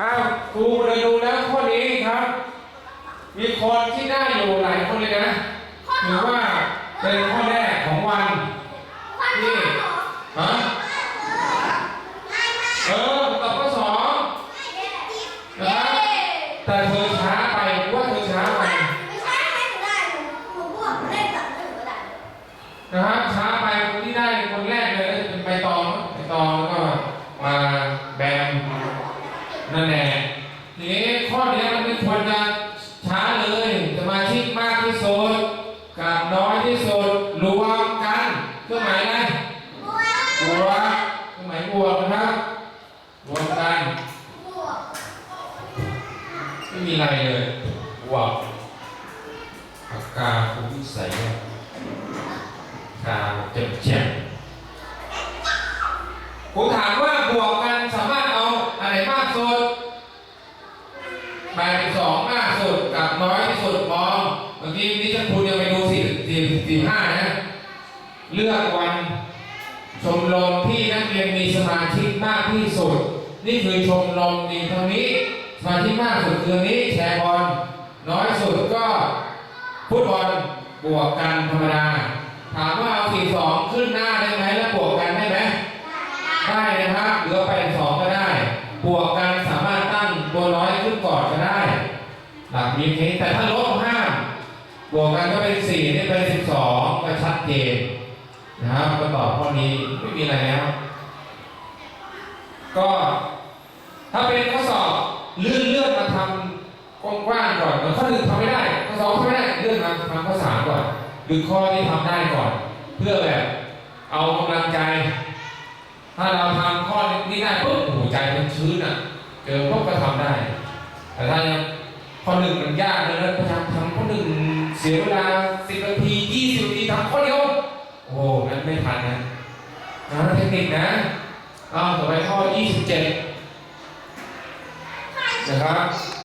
อ้าวครูเลยดูแล้วข้อนี้ครับ มีคนที่ได้อยู่หลายคนเลยนะถือว่าเป็นข้อแรกของวันที่ฮะเออตอบข้อสองนะครับแต่เธอช้าไปว่าเธอช้าไปนะครับช้าไปคนที่ได้คนแรกเลยก็จะเป็นใบตองใบตองแล้วก็มาแบม นั่นแหละทีนี้ข้อเนี้มันไม่ควรจะช้าเลยสมาชิกมากที่สุดกับน้อยที่สุดรวมกันเครื่องหมายอะไรบวกเครื่องหมายบวกนะครับรวมกันไม่มีอะไรเลยบวกปากกาคุณวิสัยเนี่ยปากาเจ็บเจ็บผมถามว่าบวกกันสามารถเอาอะไรมากสุด แปดสิบสองมากสุดกับน้อยที่สุดมองเมื่อกี้นี่ท่านคุณยังไปดูสี่สี่สี่ห้านะเลือกวันชมรมที่นักเรียนมีสมาชิกมากที่สุด นี่คือชมรมดีเท่านี้สมาชิกมากสุดคือนี้แชร์บอลน้อยสุดก็ฟุตบอลบวกกันธรรมดา ถามว่าเอาสี่สองขึ้นหน้าได้ไหมแล้วบวกกันได้ไหมได้นะครับเหลือไปดสองก็ได้ บวกกันสามารถตั้งตัวน้อยขึ้นก่อนก็ได้ หลักมีแค่นี้แต่ถ้าลบห้ามบวกกันก็เป็นสี่นี่เป็นสิบสองก็ชัดเจนนะครับก็ตอบข้อนี้ไม่มีอะไรแล้ว ก็ถ้าเป็นข้อสอบเลื่อนเลื่อนมาทำกว้างๆก่อนเหมือนข้อหนึ่งทำไม่ได้ข้อสองทำไม่ได้เลื่อนมาทำข้อสามก่อนดึงข้อที่ทำได้ก่อน เพื่อแบบเอากำลังใจ ถ้าเราทำข้อนี้ได้ปุ๊บโอ้โหใจมันชื้นอะเจอปุ๊บก็ทำได้ แต่ถ้ายัง ข้อหนึ่งมันยากเลยนะพยายามทำข้อหนึ่งเสียเวลาสิบนาทียี่สิบนาทีทำข้อเดียว โอ้โหงั้นไม่ทันนะนะเทคนิคนะเอาต่อไปข้อยี่สิบเจ็ดนะครับ